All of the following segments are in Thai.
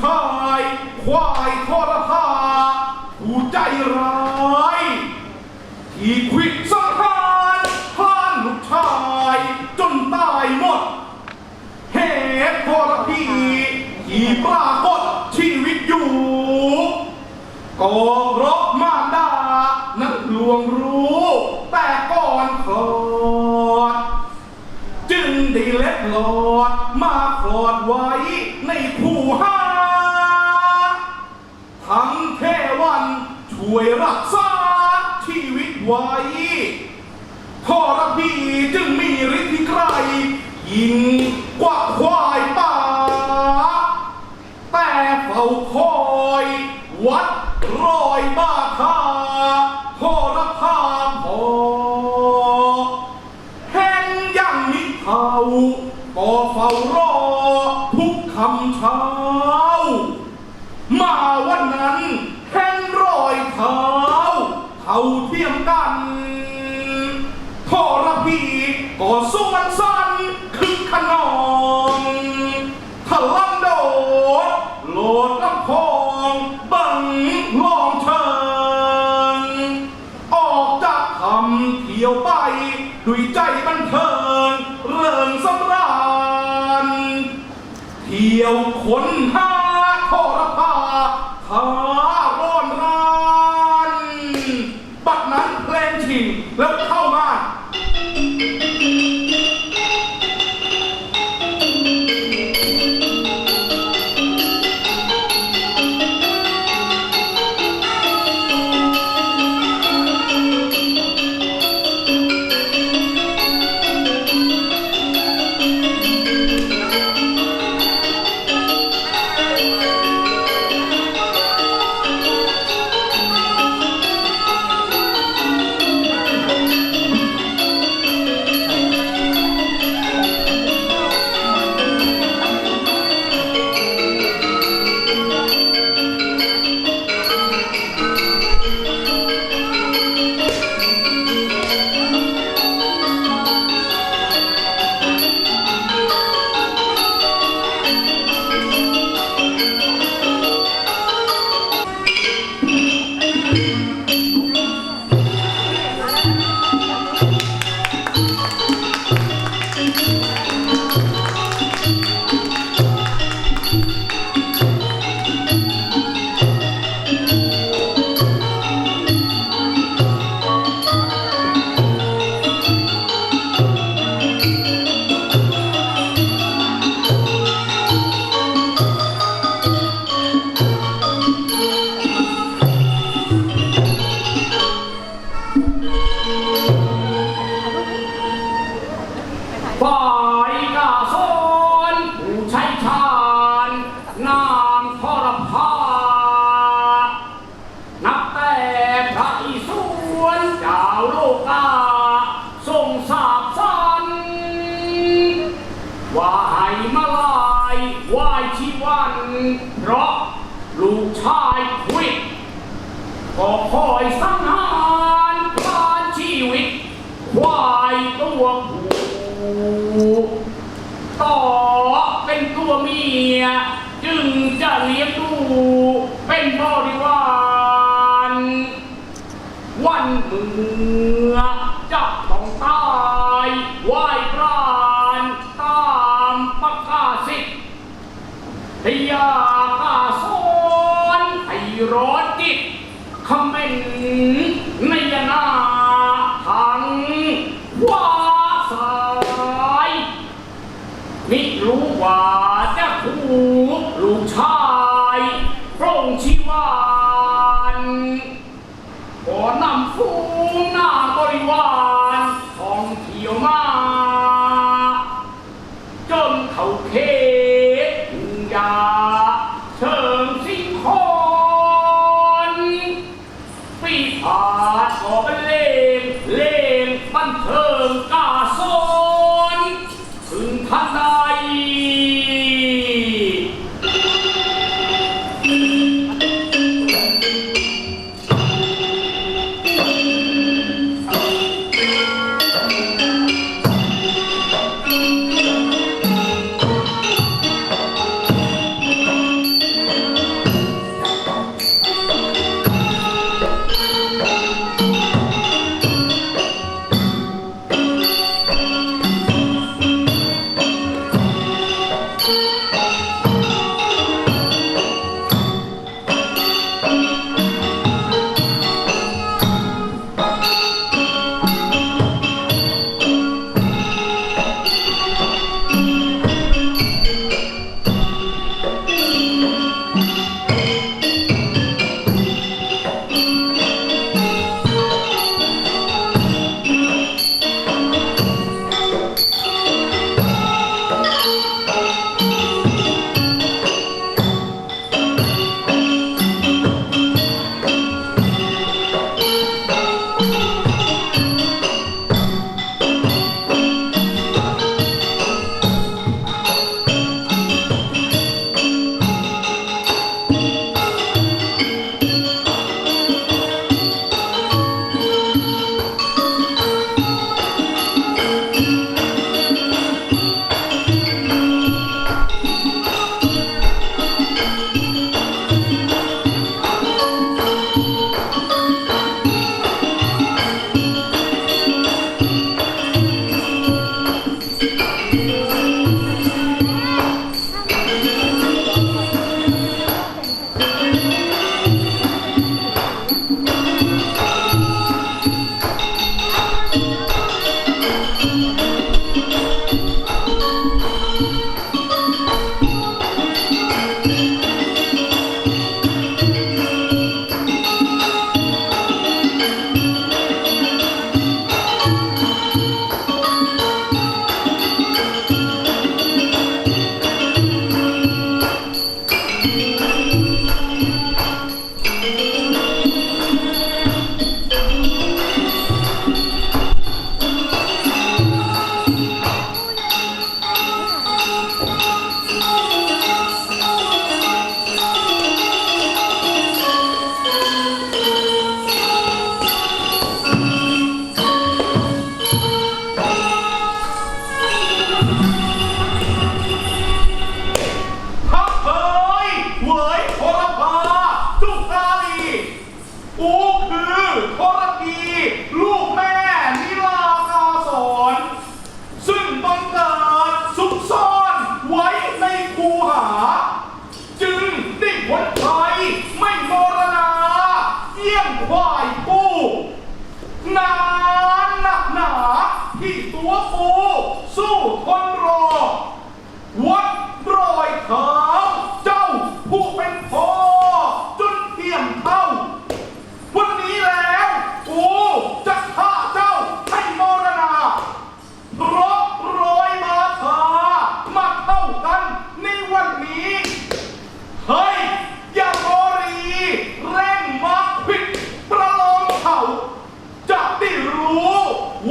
ชาย ควายทอละผ้าผู้ใจร้ายที่ควิดสังหารพานลูกชาย จนตายหมด เหตุพรพีที่ปรากฏชีวิตอยู่กองรบมาดา นั้นลวงรู้ แต่ก่อนคลอด จึงได้เล็ดหลอดมาคลอดไว้ในคู่ห้า ช่วยรักษาชีวิตไว้ทรพีจึงมีฤทธิ์ที่ใครยิ่งกว่าควายป่า แต่เฝ้าคอยวัด คนห้า พระอิศวรเจ้าโลกาทรงสาบสันว่าให้มาลายไหวายชีวัน เพราะลูกชายควิดก็คอยสังหารผ่านชีวิตควายตัวผู้ต่อเป็นตัวเมีย จึงจะเลี้ยงดูเป็นบริวาร วันเมื่อจะต้องตายไหวพรานตามประกาศสิทธิ์ พยากาสอนให้ร้อนจิตคำเมนในยนาทางขวาซ้าย มิรู้ว่า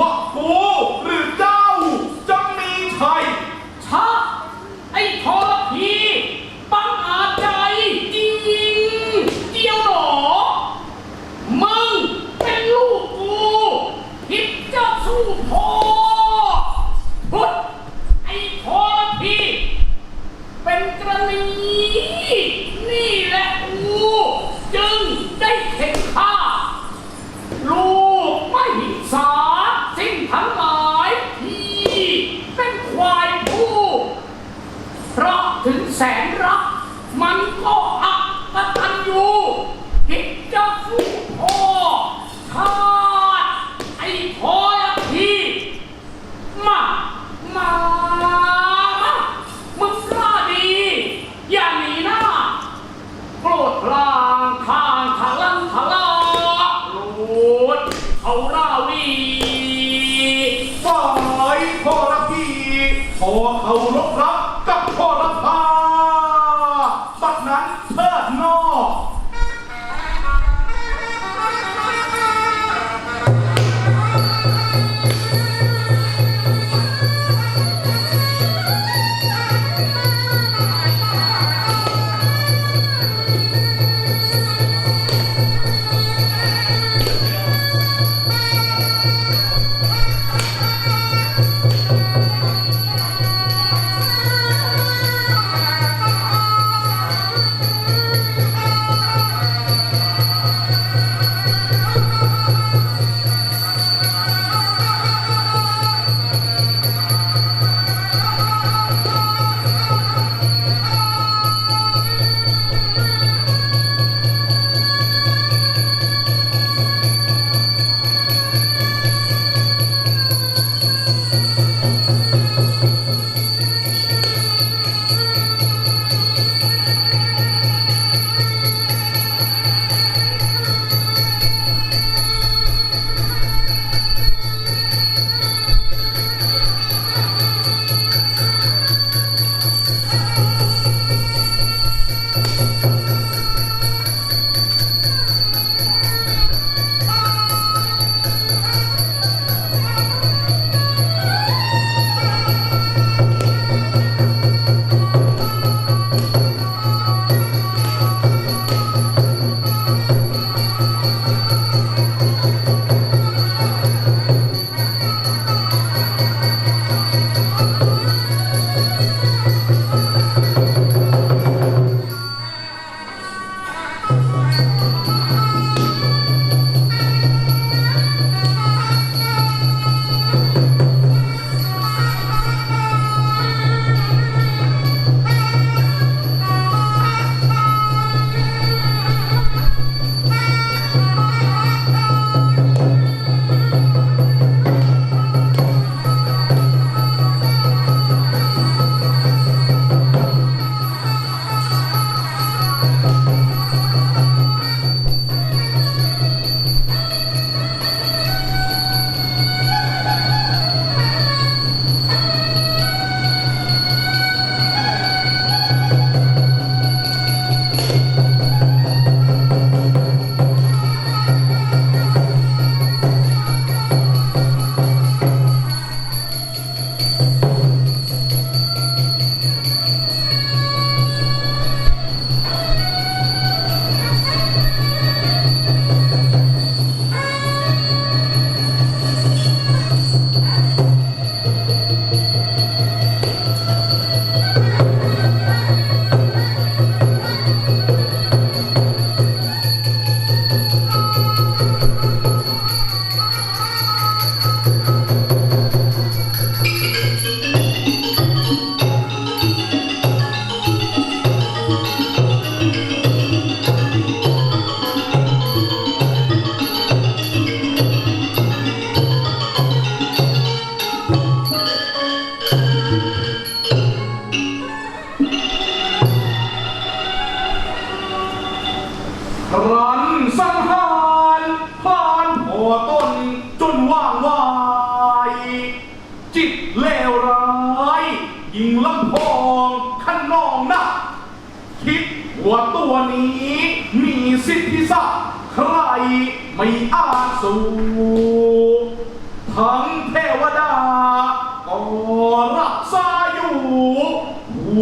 ว่ากู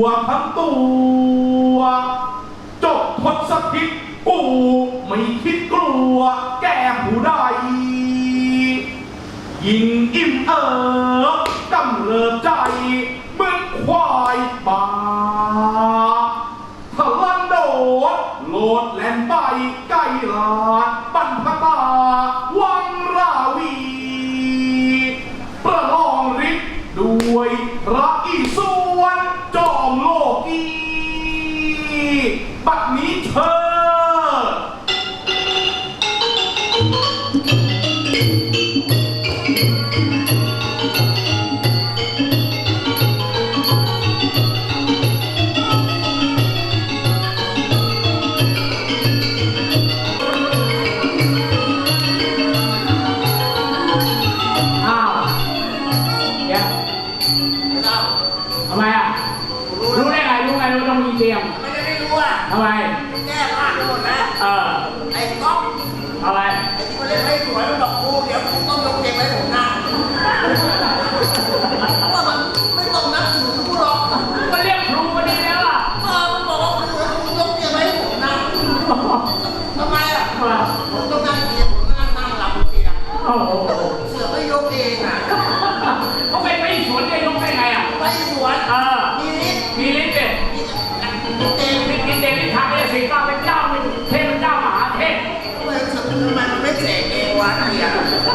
วทั้งตัวจบทดสพิษกูไม่คิดกลัว แก้ผู้ใดยิงอิ่มเอ่อ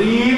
รี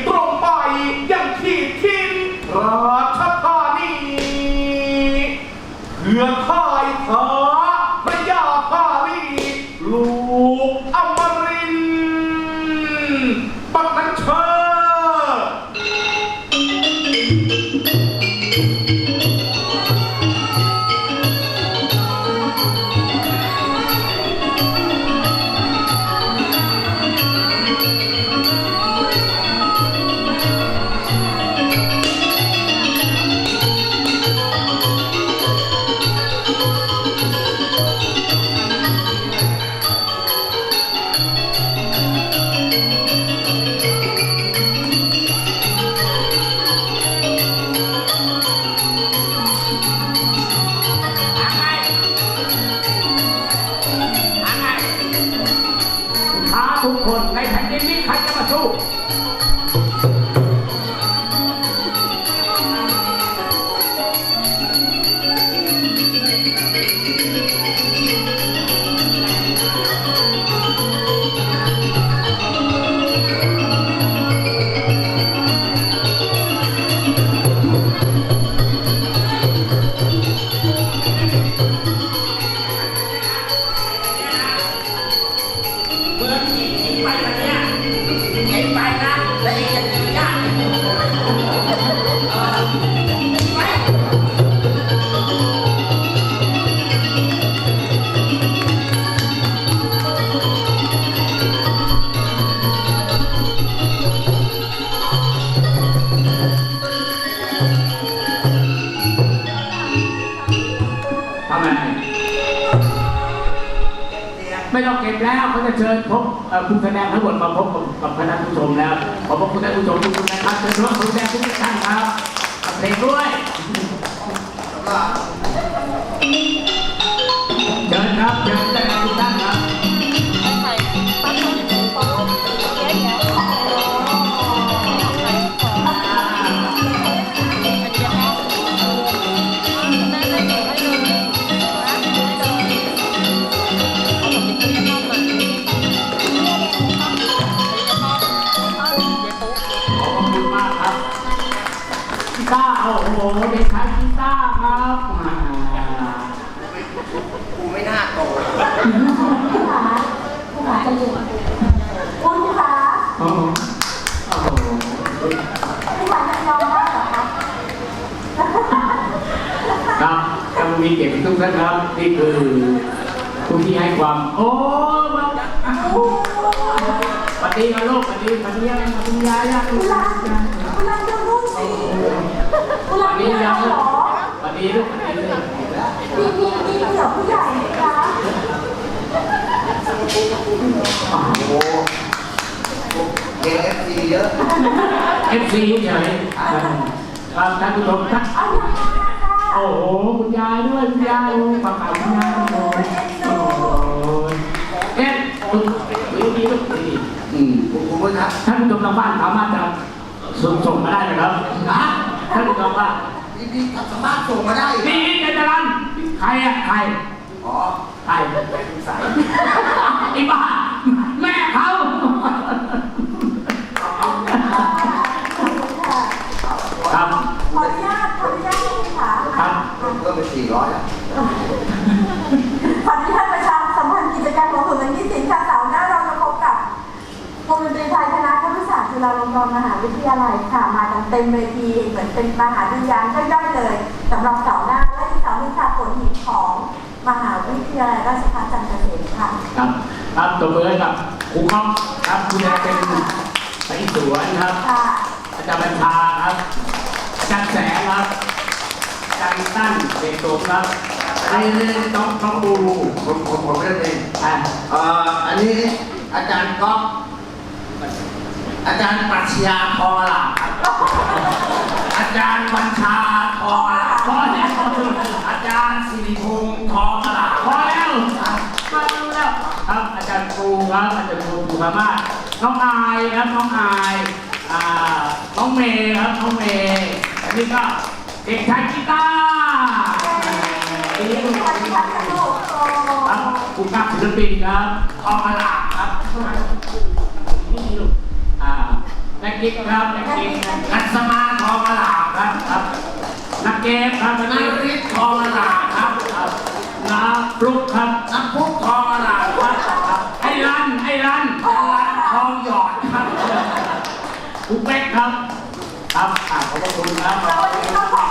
ก็จะเชิญพบคุณคะแนนทั้งหมดมาพบกับกับคณะผู้ชมแล้วขอบคุณท่านผู้ชมทุกท่านนะครับเชิญร่วมผู้แสดงทุกท่านครับเพลงด้วยเชิญครับเชิญ ตาโอ้โหเด็กชายกีต้าครับอ่ากูไม่น่าโตผู้ขาผู้ขาจะอยู่คุณขาโอ้โหโอ้โหผู้ขาจะยอมได้เหรอคะครับท่านมีเกียรติทุกท่านครับ นี่คือผู้ที่ให้ความ โอ้มาปฏิมาลูกปฏิปฏิยังปฏิยายังคุณรักคุณรักดูนู่นสิ คุณรักฏิดูยังเหรอปฏิลูกปฏิเลยมีมีมีเหลือผู้ใหญ่ไหมคะโอ้เอฟซีเยอะเอฟซีเฉยๆครับท่านผู้ชมท่านโอ้โหคุณยายด้วยคุณยายโอ้ปากกาคุณยายโอ้ยเอ๊ะคุณดีดีลูกดีอืมกูกูไม่ทักท่านผู้ชมทางบ้านสามารถจะส่งส่งมาได้นะครับ ท่านผู้ชมว่านี่นี่สามารถส่งมาได้นี่นี่เจจรันใครอะใคร อ๋อใครใส่ไอ้บ้า แม่เขา ครับขออนุญาตขออนุญาตคุณขาครับ เพิ่มเป็นสี่ร้อยอะ ฬาลงกรณ์มหาวิทยาลัยค่ะ มากันเต็มเวทีเหมือนเป็นมหาวิทยาลัยย่อยๆเลยสำหรับเสาร์หน้าและอีกเสาร์หนึงค่ะผลหินของมหาวิทยาลัยราชภัฏจันทร์เกษมค่ะ ครับครับตัวมือให้กับครูก๊อฟครับคุณยายเป็นสายสวนครับ ค่ะอาจารย์บัญชาครับอาจารย์แสงครับอาจารย์ตั้นเด็กโตครับอาอันนี้นี่ต้องต้องดูผมผมผมเล่นเองอะเอ่ออันนี้อาจารย์ก๊อฟ อาจารย์ปรัชญาทองหลาครับอาจารย์บัญชาทองหลาพอแล้วอาจารย์สิริพงษ์ทองหลาพอแล้วพอแล้วครับอาจารย์ครูครับอาจารย์ครูสุภามาน้องอายครับน้องอายอ่าน้องเมย์ครับน้องเมย์อันนี้ก็เด็กชายกีตาร์ค่ะดีค่ะลูกโอ้ครับผู้กับศิลปินครับทองหลาครับนี่ลูก นักกีฬาครับนักกิ๊กกัสมาทองหลาครับครับ นักเกมครับนักเกมริศทองหลาครับครับนาปลุกครับนักพุกทองหลาครับครับไอ้รันไอ้รันอาจารย์ทองหยอดครับคุณเป๊กครับ ครับขอบคุณครับ